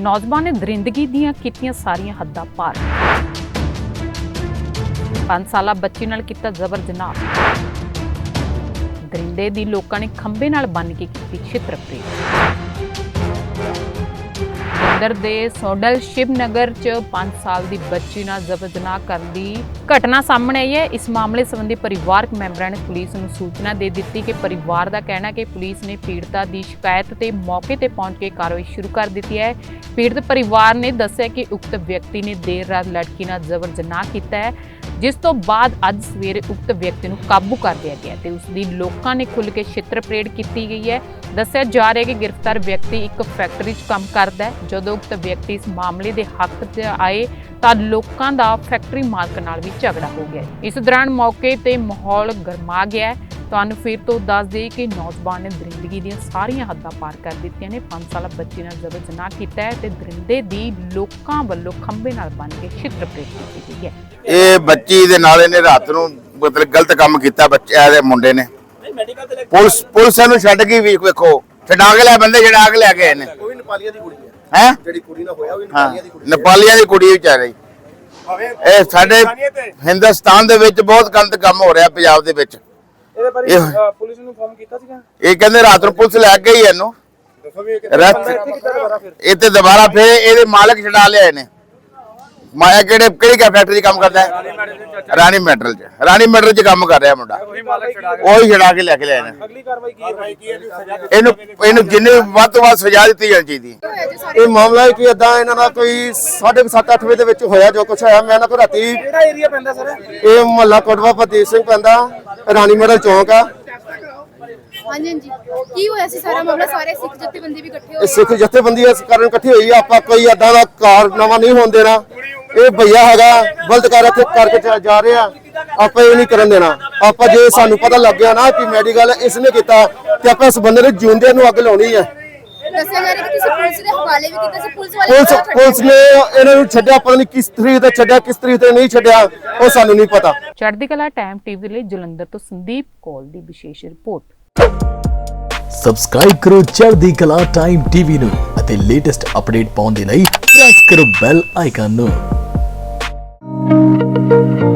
ਨੌਜਵਾਨ ਨੇ ਦਰਿੰਦਗੀ ਦੀਆਂ ਕੀਤੀਆਂ ਸਾਰੀਆਂ ਹੱਦਾਂ ਪਾਰ। 5 ਸਾਲਾ ਬੱਚੀ ਨਾਲ ਕੀਤਾ ਜ਼ਬਰ ਜਨਾਹ ਦਰਿੰਦੇ ਦੀ ਲੋਕਾਂ ਨੇ ਖੰਭੇ ਨਾਲ ਬੰਨ ਕੇ ਕੀਤੀ ਛਿੱਤਰਪ੍ਰੇਡ ਜਲੰਧਰ ਦੇ ਸੋਡਲ ਸ਼ਿਵ ਨਗਰ ਚ 5 ਸਾਲ ਦੀ ਬੱਚੀ ਨਾਲ ਜ਼ਬਰ ਕਰਨ ਦੀ ਘਟਨਾ ਸਾਹਮਣੇ ਆਈ ਹੈ। ਇਸ ਮਾਮਲੇ ਸੰਬੰਧੀ ਪਰਿਵਾਰਕ ਮੈਂਬਰਾਂ ਨੇ ਪੁਲਿਸ ਨੂੰ ਸੂਚਨਾ ਦੇ ਦਿੱਤੀ ਕਿ ਪਰਿਵਾਰ ਦਾ ਕਹਿਣਾ ਕਿ ਪੁਲਿਸ ਨੇ ਪੀੜਤਾ ਦੀ ਸ਼ਿਕਾਇਤ ਤੇ ਮੌਕੇ ਤੇ ਪਹੁੰਚ ਕੇ ਕਾਰਵਾਈ ਸ਼ੁਰੂ ਕਰ ਦਿੱਤੀ ਹੈ। ਪੀੜਤ ਪਰਿਵਾਰ ਨੇ ਦੱਸਿਆ ਕਿ ਉਕਤ ਵਿਅਕਤੀ ਨੇ ਦੇਰ ਰਾਤ ਲੜਕੀ ਨਾਲ ਜ਼ਬਰ ਜਨਾਹ ਕੀਤਾ ਹੈ, ਜਿਸ ਤੋਂ ਬਾਅਦ ਅੱਜ ਸਵੇਰੇ ਉਕਤ ਵਿਅਕਤੀ ਨੂੰ ਕਾਬੂ ਕਰ ਲਿਆ ਗਿਆ ਤੇ ਉਸ ਦੀ ਲੋਕਾਂ ਨੇ ਖੁੱਲ ਕੇ ਛਿੱਤਰ ਪਰੇਡ ਕੀਤੀ ਗਈ ਹੈ। ਦੱਸਿਆ ਜਾ ਰਿਹਾ ਹੈ ਕਿ ਗ੍ਰਿਫਤਾਰ ਵਿਅਕਤੀ ਇੱਕ ਫੈਕਟਰੀ 'ਚ ਕੰਮ ਕਰਦਾ ਹੈ, ਜਦੋਂ ਉਕਤ ਵਿਅਕਤੀ ਇਸ ਮਾਮਲੇ ਦੇ ਹੱਕ 'ਚ ਆਏ ਤਾਂ ਲੋਕਾਂ ਦਾ ਫੈਕਟਰੀ ਮਾਲਕ ਨਾਲ ਵੀ ਝਗੜਾ ਹੋ ਗਿਆ। ਇਸ ਦੌਰਾਨ ਮੌਕੇ ਤੇ ਮਾਹੌਲ ਗਰਮਾ ਗਿਆ ਤੁਹਾਨੂੰ ਫਿਰ ਤੋਂ ਦੱਸ ਦੇਈਏ ਕਿ ਨੌਜਵਾਨ ਨੇ ਦਰਿੰਦਗੀ ਦੀਆਂ ਸਾਰੀਆਂ ਹੱਦਾਂ ਪਾਰ ਕਰ ਦਿੱਤੀਆਂ ਨੇ। 5 ਸਾਲਾ ਬੱਚੀ ਨਾਲ ਜ਼ਬਰ ਜਨਾਹ ਕੀਤਾ ਹੈ ਤੇ ਦਰਿੰਦੇ ਦੀ ਲੋਕਾਂ ਵੱਲੋਂ ਖੰਭੇ ਨਾਲ ਬੰਨ੍ਹ ਕੇ ਛਿੱਤਰ ਪਰੇਡ ਕੀਤੀ ਗਈ ਹੈ। ਇਹ ਬੱਚੀ ਦੇ ਨਾਲ ਇਹਨੇ ਰਾਤ ਨੂੰ ਮਤਲਬ ਗਲਤ ਕੰਮ ਕੀਤਾ ਬੱਚੇ ਦੇ ਮੁੰਡੇ ਨੇ। ਪੁਲਿਸ ਪੁਲਿਸ ਇਹਨੂੰ ਛੱਡ ਗਈ ਵੀ ਵੇਖੋ। ਛਡਾ ਕੇ ਲੈ ਬੰਦੇ ਛਡਾ ਕੇ ਲੈ ਕੇ ਆਏ ਨੇ। ਉਹ ਵੀ ਨੇਪਾਲੀਆਂ ਦੀ ਕੁੜੀ ਹੈ? ਹੈ ਜਿਹੜੀ ਕੁੜੀ ਨਾਲ ਹੋਇਆ ਉਹ ਵੀ ਹਾਂ। ਨੇਪਾਲੀਆਂ ਦੀ ਕੁੜੀ ਨੇਪਾਲੀਆਂ ਦੀ ਕੁੜੀ ਵਿਚਾਰੀ। ਇਹ ਸਾਡੇ ਹਿੰਦੁਸਤਾਨ ਦੇ ਵਿੱਚ ਬਹੁਤ ਗਲਤ ਕੰਮ ਹੋ ਰਿਹਾ ਪੰਜਾਬ ਦੇ ਵਿੱਚ। ਇਹਦੇ ਬਾਰੇ ਪੁਲਿਸ ਨੂੰ ਇਨਫੋਰਮ ਕੀਤਾ ਸੀਗਾ? ਇਹ ਕਹਿੰਦੇ ਰਾਤ ਨੂੰ ਪੁਲਿਸ ਲੈ ਗਈ ਇਹਨੂੰ। ਦੱਸੋ ਵੀ ਇਹ ਕਿੱਦਾਂ ਦੁਬਾਰਾ ਫਿਰ? ਇਹ ਤੇ ਦੁਬਾਰਾ ਫਿਰ ਇਹਦੇ ਮਾਲਕ ਛਡਾ ਲਿਆ ਇਹਨੇ। ਮਾਇਆ ਕਿਹੜੇ ਕਿਹੜੀ ਕਾ ਫੈਕਟਰੀ 'ਚ ਕੰਮ ਕਰਦਾ ਹੈ? ਰਾਣੀ ਮੈਟਰਲ 'ਚ। ਰਾਣੀ ਮੈਟਰਲ 'ਚ ਕੰਮ ਕਰ ਰਿਹਾ ਮੁੰਡਾ। ਉਹੀ ਛੜਾ ਕੇ ਲੈ ਕੇ ਲਿਆ ਇਹਨੇ। ਅਗਲੀ ਕਾਰਵਾਈ ਕੀ ਹੈ? ਇਹਨੂੰ ਇਹਨੂੰ ਜਿੰਨੀ ਵੱਧ ਤੋਂ ਵੱਧ ਸਜ਼ਾ ਦਿੱਤੀ ਜਾਣੀ ਚਾਹੀਦੀ। ਇਹ ਮਾਮਲਾ ਹੈ ਕਿ ਇਦਾਂ ਇਹਨਾਂ ਦਾ ਕੋਈ 7:30 8 ਵਜੇ ਦੇ ਵਿੱਚ ਹੋਇਆ ਜੋ ਕੁਛ ਹੋਇਆ। ਮੈਂ ਇਹਨਾਂ ਕੋਲ ਰਾਤੀ ਕਿਹੜਾ ਏਰੀਆ ਪੈਂਦਾ ਸਰ? ਇਹ ਮੁਹੱਲਾ ਕੋਟਵਾ ਪ੍ਰਦੀਪ ਸਿੰਘ ਪੈਂਦਾ। ਰਾਣੀ ਮਹਿਲ ਚੌਂਕ ਆ। ਹਾਂਜੀ ਹਾਂਜੀ। ਕੀ ਹੋਇਆ ਸੀ ਸਾਰਾ ਮਾਮਲਾ? ਸਾਰੇ ਸਿੱਖ ਜਥੇਬੰਦੀ ਵੀ ਇਕੱਠੇ ਹੋਏ ਸਿੱਖ ਜਥੇਬੰਦੀ ਇਸ ਕਾਰਨ ਇਕੱਠੀ ਹੋਈ ਆ। ਆਪਾਂ ਕੋਈ ਏਦਾਂ ਦਾ ਕਾਰਨਾਮਾ ਨਹੀਂ ਹੋਣ ਦੇਣਾ। ਇਹ ਭਈਆ ਹੈਗਾ ਗਲਤ ਕਰ ਇੱਥੇ ਕਰਕੇ ਜਾ- ਜਾ ਰਿਹਾ। ਆਪਾਂ ਇਹ ਨਹੀਂ ਕਰਨ ਦੇਣਾ। ਆਪਾਂ ਜੇ ਸਾਨੂੰ ਪਤਾ ਲੱਗ ਗਿਆ ਨਾ ਕਿ ਮੈਡੀਕਲ ਇਸ ਨੇ ਕੀਤਾ ਤੇ ਆਪਾਂ ਇਸ ਬੰਦੇ ਨੂੰ ਜਿਉਂਦੇ ਨੂੰ ਅੱਗ ਲਾਉਣੀ ਹੈ। ਪੁਲਿਸ ਦੇ ਹਵਾਲੇ ਵੀ ਕੀਤਾ ਸੀ ਪੁਲਿਸ ਨੇ ਇਹਨਾਂ ਨੂੰ ਛੱਡਿਆ ਪਤਾ ਨਹੀਂ ਕਿਸ ਤਰੀਕ ਤੇ ਛੱਡਿਆ ਕਿਸ ਤਰੀਕ ਤੇ ਨਹੀਂ ਛੱਡਿਆ ਉਹ ਸਾਨੂੰ ਨਹੀਂ ਪਤਾ। ਚੜ੍ਹਦੀ ਕਲਾ ਟਾਈਮ ਟੀਵੀ ਲਈ ਜਲੰਧਰ ਤੋਂ ਸੰਦੀਪ ਕੌਲ ਦੀ ਵਿਸ਼ੇਸ਼ ਰਿਪੋਰਟ। ਸਬਸਕ੍ਰਾਈਬ ਕਰੋ ਚੜ੍ਹਦੀ ਕਲਾ ਟਾਈਮ ਟੀਵੀ ਨੂੰ ਅਤੇ ਲੇਟੈਸਟ ਅਪਡੇਟ ਪਾਉਣ ਦੇ ਲਈ ਪ੍ਰੈਸ ਕਰੋ ਬੈਲ ਆਈਕਨ ਨੂੰ। Thank you.